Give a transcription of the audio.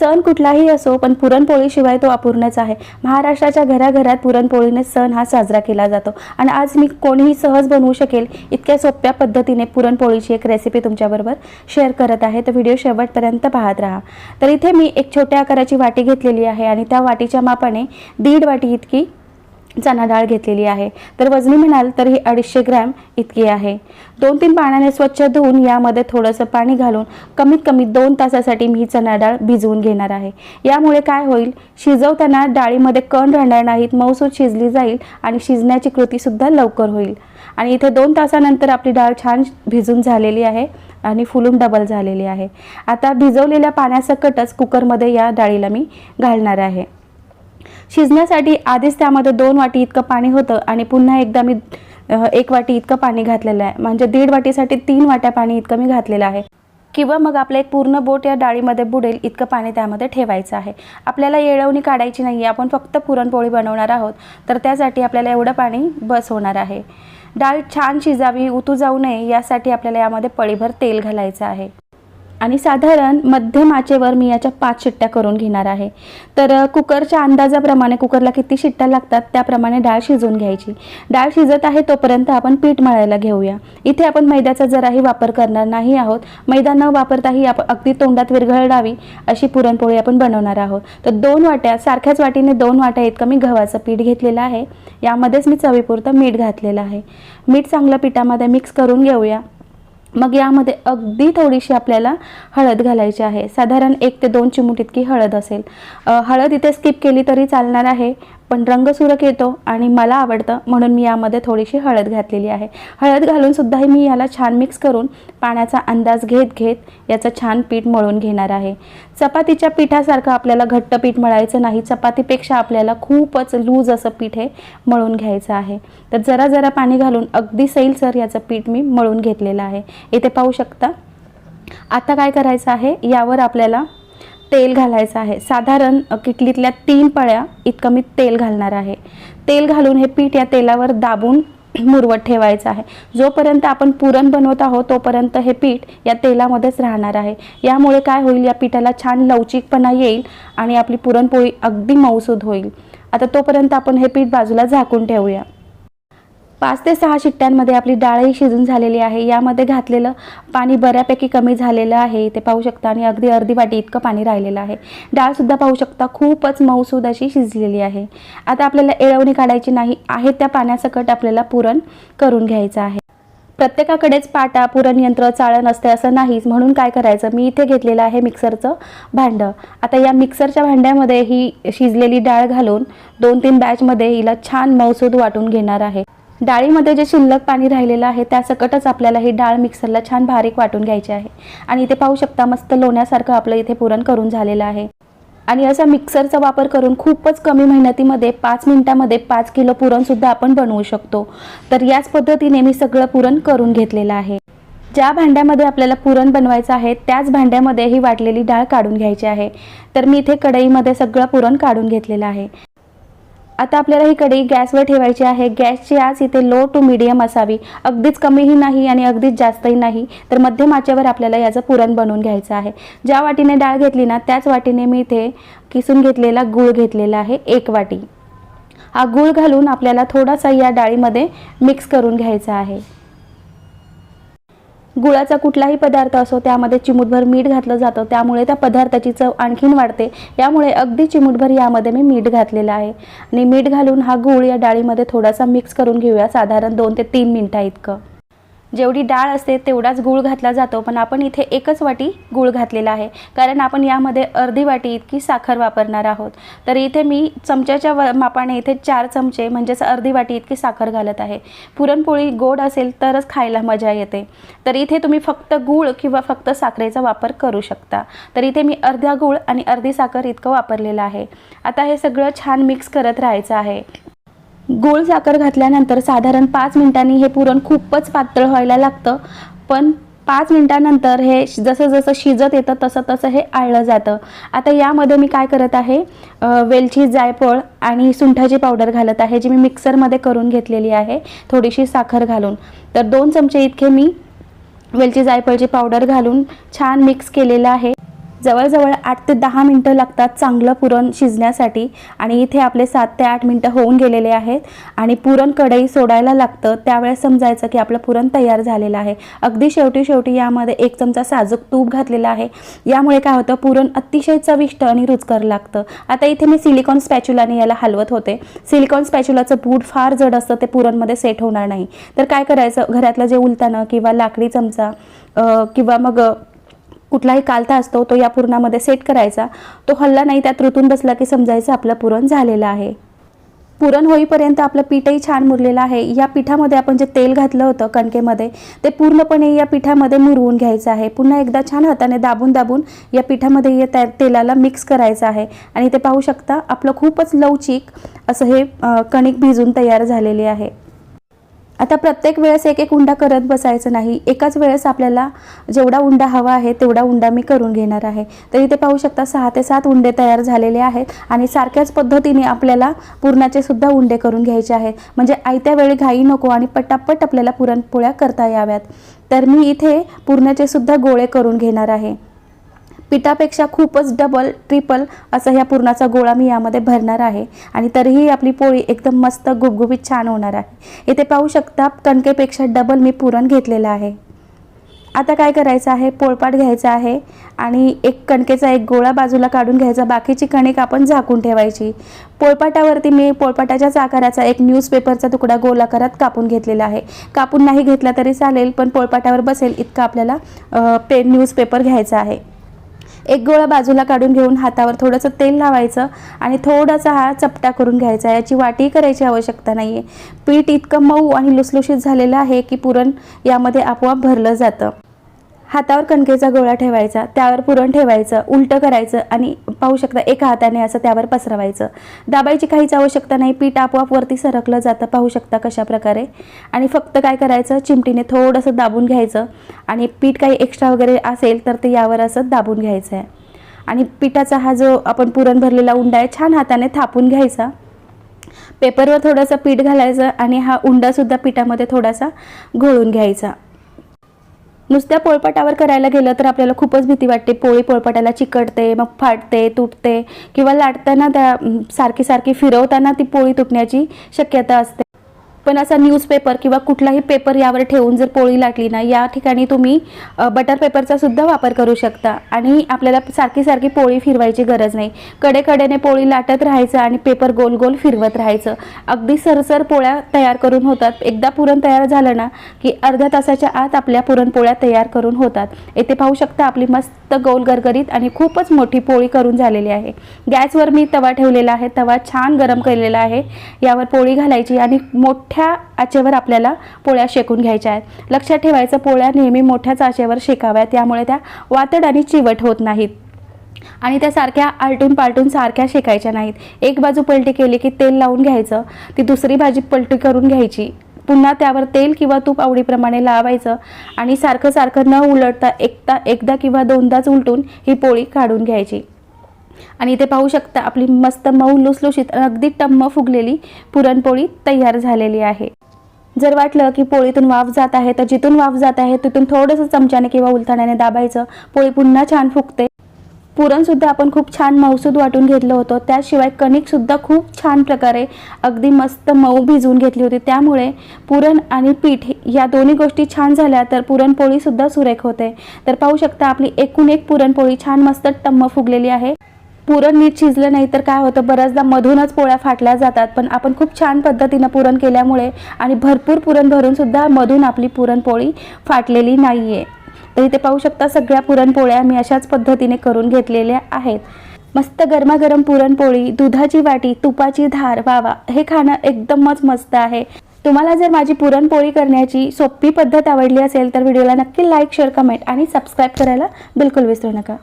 सण कुठलाही असो पण पुरणपोळीशिवाय तो अपूर्णच आहे. महाराष्ट्राच्या घराघरात पुरणपोळीने सण हा साजरा केला जातो. आणि आज मी कोणीही सहज बनवू शकेल इतक्या सोप्या पद्धतीने पुरणपोळीची एक रेसिपी तुमच्याबरोबर शेअर करत आहे. तर व्हिडिओ शेवटपर्यंत पाहत राहा. तर इथे मी एक छोट्या आकाराची वाटी घेतलेली आहे आणि त्या वाटीच्या मापाने दीड वाटी इतकी चणा डाळ घेतलेली आहे. तर वजनी म्हणाल तर ही अडीचशे ग्रॅम इतकी आहे. दोन तीन पाण्याने स्वच्छ धुवून यामध्ये थोडंसं पाणी घालून कमीत कमी दोन तासासाठी मी ही चणा डाळ भिजवून घेणार आहे. यामुळे काय होईल? शिजवताना डाळीमध्ये कण राहणार नाहीत मऊसूत शिजली जाईल आणि शिजण्याची कृतीसुद्धा लवकर होईल. आणि इथे दोन तासानंतर आपली डाळ छान भिजून झालेली आहे आणि फुलून डबल झालेली आहे. आता भिजवलेल्या पाण्यासकटच कुकरमध्ये या डाळीला मी घालणार आहे. शिजण्यासाठी आधीच त्यामध्ये दोन वाटी इतकं पाणी होतं आणि पुन्हा एकदा मी एक वाटी इतकं पाणी घातलेलं आहे. म्हणजे दीड वाटीसाठी तीन वाट्या पाणी इतकं मी घातलेलं आहे. किंवा मग आपलं एक पूर्ण बोट या डाळीमध्ये बुडेल इतकं पाणी त्यामध्ये ठेवायचं आहे. आपल्याला येळवणी काढायची नाही आहे आपण फक्त पुरणपोळी बनवणार आहोत. तर त्यासाठी आपल्याला एवढं पाणी बस होणार आहे. डाळ छान शिजावी उतू जाऊ नये यासाठी आपल्याला यामध्ये पळीभर तेल घालायचं आहे. आणि साधारण मध्यम आचेवर मी याच्या पाच शिट्ट्या करून घेणार आहे. तर कुकरच्या अंदाजाप्रमाणे कुकरला किती शिट्ट्या लागतात त्याप्रमाणे डाळ शिजवून घ्यायची. डाळ शिजत आहे तोपर्यंत आपण पीठ मळायला घेऊया. इथे आपण मैद्याचा जराही वापर करणार नाही आहोत. मैदा न वापरताही आपण अगदी तोंडात विरघळडावी अशी पुरणपोळी आपण बनवणार आहोत. तर दोन वाट्या सारख्याच वाटीने दोन वाट्या इतकं मी गव्हाचं पीठ घेतलेलं आहे. यामध्येच मी चवीपुरतं मीठ घातलेलं आहे. मीठ चांगलं पिठामध्ये मिक्स करून घेऊया. मग यामध्ये अगदी थोडीशी आपल्याला हळद घालायची आहे. साधारण एक ते दोन चिमूट इतकी हळद असेल. हळद इथे स्किप केली तरी चालणार आहे. पण रंग सुरक येतो आणि मला आवडतं म्हणून मी यामध्ये थोडीशी हळद घातलेली आहे. हळद घालूनसुद्धाही मी याला छान मिक्स करून पाण्याचा अंदाज घेत घेत याचं छान पीठ मळून घेणार आहे. चपातीच्या पिठासारखं आपल्याला घट्ट पीठ मळायचं नाही चपातीपेक्षा आपल्याला खूपच लूज असं पीठ हे मळून घ्यायचं आहे. तर जरा जरा पाणी घालून अगदी सैलसर याचं पीठ मी मळून घेतलेलं आहे. इथे पाहू शकता आता काय करायचं आहे? यावर आपल्याला तेल घालायचं आहे. साधारण किटलीतल्या तीन पळ्या इतकं मी तेल घालणार आहे. तेल घालून हे पीठ या तेलावर दाबून मुरवत ठेवायचं आहे. जोपर्यंत आपण पुरण बनवत आहोत तोपर्यंत हे पीठ या तेलामध्येच राहणार आहे. यामुळे काय होईल? या पिठाला छान लवचिकपणा येईल आणि आपली पुरणपोळी अगदी मऊसूद होईल. आता तोपर्यंत आपण हे पीठ बाजूला झाकून ठेवूया. पाच ते सहा शिट्ट्यांमध्ये आपली डाळही शिजून झालेली आहे. यामध्ये घातलेलं पाणी बऱ्यापैकी कमी झालेलं आहे. ते पाहू शकता आणि अगदी अर्धी वाटी इतकं पाणी राहिलेलं आहे. डाळसुद्धा पाहू शकता खूपच मऊसूद अशी शिजलेली आहे. आता आपल्याला एळवणी काढायची नाही आहे त्या पाण्यासकट आपल्याला पुरण करून घ्यायचं आहे. प्रत्येकाकडेच पाटा पुरण यंत्र चाळण असते असं नाहीच. म्हणून काय करायचं? मी इथे घेतलेलं आहे मिक्सरचं भांडं. आता या मिक्सरच्या भांड्यामध्ये ही शिजलेली डाळ घालून दोन तीन बॅचमध्ये हिला छान मऊसूद वाटून घेणार आहे. डाळीमध्ये जे शिल्लक पाणी राहिलेलं आहे त्यासकटच आपल्याला ही डाळ मिक्सरला छान बारीक वाटून घ्यायची आहे. आणि इथे पाहू शकता मस्त लोण्यासारखं आपलं इथे पुरण करून झालेलं आहे. आणि असा मिक्सरचा वापर करून खूपच कमी मेहनतीमध्ये पाच मिनिटामध्ये पाच किलो पुरणसुद्धा आपण बनवू शकतो. तर याच पद्धतीने मी सगळं पुरण करून घेतलेलं आहे. ज्या भांड्यामध्ये आपल्याला पुरण बनवायचं आहे त्याच भांड्यामध्ये ही वाटलेली डाळ काढून घ्यायची आहे. तर मी इथे कढईमध्ये सगळं पुरण काढून घेतलेलं आहे. आता आपल्याला ही कढई गॅसवर ठेवायची आहे. गॅसची आच इथे लो टू मिडियम असावी. अगदीच कमीही नाही आणि अगदीच जास्तही नाही. तर मध्यम आचेवर आपल्याला याचं पुरण बनवून घ्यायचं आहे. ज्या वाटीने डाळ घेतली ना त्याच वाटीने मी इथे किसून घेतलेला गूळ घेतलेला आहे एक वाटी. हा गूळ घालून आपल्याला थोडासा या डाळीमध्ये मिक्स करून घ्यायचा आहे. गुळाचा कुठलाही पदार्थ असो त्यामध्ये चिमूटभर मीठ घातलं जातं. त्यामुळे त्या पदार्थाची चव आणखीन वाढते. यामुळे अगदी चिमूटभर यामध्ये मी मीठ घातलेलं आहे. आणि मीठ घालून हा गूळ या डाळीमध्ये थोडासा मिक्स करून घेऊया. साधारण दोन ते तीन मिनटा इतकं. जेवढी डाळ असते तेवढाच गूळ घातला जातो पण आपण इथे एकच वाटी गूळ घातलेला आहे. कारण आपण यामध्ये अर्धी वाटी इतकी साखर वापरणार आहोत. तर इथे मी चमच्याच्या व मापाने इथे चार चमचे म्हणजेच अर्धी वाटी इतकी साखर घालत आहे. पुरणपोळी गोड असेल तरच खायला मजा येते. तर इथे तुम्ही फक्त गूळ किंवा फक्त साखरेचा वापर करू शकता. तर इथे मी अर्धा गूळ आणि अर्धी साखर इतकं वापरलेलं आहे. आता हे सगळं छान मिक्स करत राहायचं आहे. गोळ साखर घातल्यानंतर साधारण पाच मिनिटांनी हे पुरण खूपच पातळ व्हायला लागतं. पण पाच मिनिटानंतर हे जसं जसं शिजत येतं तसं तसं हे आळलं जातं. आता यामध्ये मी काय करत आहे? वेलची जायफळ आणि सुंठाची पावडर घालत आहे जी मी मिक्सरमध्ये करून घेतलेली आहे थोडीशी साखर घालून. तर दोन चमचे इतके मी वेलची जायफळची पावडर घालून छान मिक्स केलेलं आहे. जवळजवळ आठ ते दहा मिनटं लागतात चांगलं पुरण शिजण्यासाठी. आणि इथे आपले सात ते आठ मिनटं होऊन गेलेले आहेत. आणि पुरण कढई सोडायला लागतं. त्यावेळेस समजायचं की आपलं पुरण तयार झालेलं आहे. अगदी शेवटी शेवटी यामध्ये एक चमचा साजूक तूप घातलेला आहे. यामुळे काय होतं पुरण अतिशय चविष्ट आणि रुचकर लागतं. आता इथे मी सिलिकॉन स्पॅच्युलाने याला हलवत होते. सिलिकॉन स्पॅच्युलाचं बूट फार जड असतं ते पुरणमध्ये सेट होणार नाही. तर काय करायचं घरातलं जे उलतानं किंवा लाकडी चमचा किंवा मग कुठलाही कालता असतो तो या पुरणामध्ये सेट करायचा. तो हल्ला नाही त्यात ऋतून बसला की समजायचं आपलं पुरण झालेलं आहे. पुरण होईपर्यंत आपलं पीठही छान मुरलेलं आहे. या पिठामध्ये आपण जे तेल घातलं होतं कणकेमध्ये ते पूर्णपणे या पिठामध्ये मुरवून घ्यायचं आहे. पुन्हा एकदा छान हाताने दाबून दाबून या पिठामध्ये या त्या तेलाला मिक्स करायचं आहे. आणि ते पाहू शकता आपलं खूपच लवचिक असं हे कणिक भिजून तयार झालेले आहे. आता प्रत्येक वेळेस एक एक उंडा करत बसायचं नाही. एकाच वेळेस आपल्याला जेवढा उंडा हवा आहे तेवढा उंडा मी करून घेणार आहे. तर इथे पाहू शकता सहा ते सात उंडे तयार झालेले आहेत आणि सारख्याच पद्धतीने आपल्याला पुरणाचे सुद्धा उंडे करून घ्यायचे आहेत. म्हणजे आयत्या वेळी घाई नको आणि पटापट आपल्याला पुरणपोळ्या करता याव्यात. तर मी इथे पुरणाचे सुद्धा गोळे करून घेणार आहे. पिठापेक्षा खूपच डबल ट्रिपल असा ह्या पुरणाचा गोळा मी यामध्ये भरणार आहे. आणि तरीही आपली पोळी एकदम मस्त गुबगुबीत छान होणार आहे. इथे पाहू शकता कणकेपेक्षा डबल मी पुरण घेतलेलं आहे. आता काय करायचं आहे? पोळपाट घ्यायचा आहे आणि एक कणकेचा एक गोळा बाजूला काढून घ्यायचा. बाकीची कणिक आपण झाकून ठेवायची. पोळपाटावरती मी पोळपाटाच्याच आकाराचा एक न्यूजपेपरचा तुकडा गोल आकारात कापून घेतलेला आहे. कापून नाही घेतला तरी चालेल पण पोळपाटावर बसेल इतका आपल्याला पेन पे न्यूजपेपर घ्यायचा आहे. एक गोळा बाजूला काढून घेऊन हातावर थोडंसं तेल लावायचं आणि थोडासा हा चपटा करून घ्यायचा. याची वाटी करायची आवश्यकता नाही आहे पीठ इतकं मऊ आणि लुसलुशीत झालेलं आहे की पुरण यामध्ये आपोआप भरलं जातं. हातावर कणकेचा गोळा ठेवायचा त्यावर पुरण ठेवायचं उलटं करायचं आणि पाहू शकता एका हाताने असं त्यावर पसरवायचं. दाबायची काहीच आवश्यकता नाही पीठ आपोआप वरती सरकलं जातं पाहू शकता कशा प्रकारे. आणि फक्त काय करायचं चिमटीने थोडंसं दाबून घ्यायचं आणि पीठ काही एक्स्ट्रा वगैरे असेल तर ते यावर असं दाबून घ्यायचं आहे. आणि पिठाचा हा जो आपण पुरण भरलेला उंडा आहे छान हाताने थापून घ्यायचा. पेपरवर थोडंसं पीठ घालायचं आणि हा उंडासुद्धा पिठामध्ये थोडासा घोळून घ्यायचा. नुसत्या पोळपाटावर करायला गेलं तर आपल्याला खूपच भीती वाटते. पोळी पोळपाटाला चिकटते मग फाटते तुटते किंवा लाटताना त्या सारखी सारखी फिरवताना ती पोळी तुटण्याची शक्यता असते. पण असा न्यूजपेपर किंवा कुठलाही पेपर यावर ठेवून जर पोळी लाटली ना या ठिकाणी तुम्ही बटर पेपरचा सुद्धा वापर करू शकता. आणि आपल्याला सारखी सारखी पोळी फिरवायची गरज नाही. कडेकडेने पोळी लाटत राहायचं आणि पेपर गोल गोल फिरवत राहायचं. अगदी सरसर पोळ्या तयार करून होतात. एकदा पुरण तयार झालं ना की अर्ध्या तासाच्या आत आपल्या पुरणपोळ्या तयार करून होतात. येथे पाहू शकता आपली मस्त गोल गरगरीत आणि खूपच मोठी पोळी करून झालेली आहे. गॅसवर मी तवा ठेवलेला आहे. तवा छान गरम केलेला आहे. यावर पोळी घालायची आणि मोठ्या आचेवर आपल्याला पोळ्या शेकून घ्यायच्या आहेत. लक्षात ठेवायचं पोळ्या नेहमी मोठ्याच आचेवर शेकाव्या त्यामुळे त्या वातड आणि चिवट होत नाहीत. आणि त्या सारख्या आलटून पालटून सारख्या शेकायच्या नाहीत. एक बाजू पलटी केली की तेल लावून घ्यायचं ती दुसरी भाजी पलटी करून घ्यायची. पुन्हा त्यावर तेल किंवा तूप आवडीप्रमाणे लावायचं आणि सारखं सारखं न उलटता एकदा एकदा किंवा दोनदाच उलटून ही पोळी काढून घ्यायची. आणि इथे पाहू शकता आपली मस्त मऊ लुसलुशीत अगदी टम्म फुगलेली पुरणपोळी तयार झालेली आहे. जर वाटलं की पोळीतून वाफ जात आहे तर जिथून वाफ जात आहे तिथून थोडंसं चमच्याने किंवा उलथाण्याने दाबायचं. पोळी पुन्हा छान फुगते. पुरणसुद्धा आपण खूप छान मऊसूद वाटून घेतलं होतं. त्याशिवाय कणिकसुद्धा खूप छान प्रकारे अगदी मस्त मऊ भिजवून घेतली होती. त्यामुळे पुरण आणि पीठ या दोन्ही गोष्टी छान झाल्या तर पुरणपोळीसुद्धा सुरेख होते. तर पाहू शकता आपली एकूण एक पुरणपोळी छान मस्त टम्म फुगलेली आहे. पुरण नीट शिजलं नाही तर काय होतं? बऱ्याचदा मधूनच पोळ्या फाटल्या जातात. पण आपण खूप छान पद्धतीनं पुरण केल्यामुळे आणि भरपूर पुरण भरूनसुद्धा मधून आपली पुरणपोळी फाटलेली नाही आहे तर इथे पाहू शकता सगळ्या पुरणपोळ्या मी अशाच पद्धतीने करून घेतलेल्या आहेत. मस्त गरमागरम पुरणपोळी दुधाची वाटी तुपाची धार वावा हे खाणं एकदमच मस्त आहे. तुम्हाला जर माझी पुरणपोळी करण्याची सोपी पद्धत आवडली असेल तर व्हिडिओला नक्की लाईक शेअर कमेंट आणि सबस्क्राईब करायला बिलकुल विसरू नका.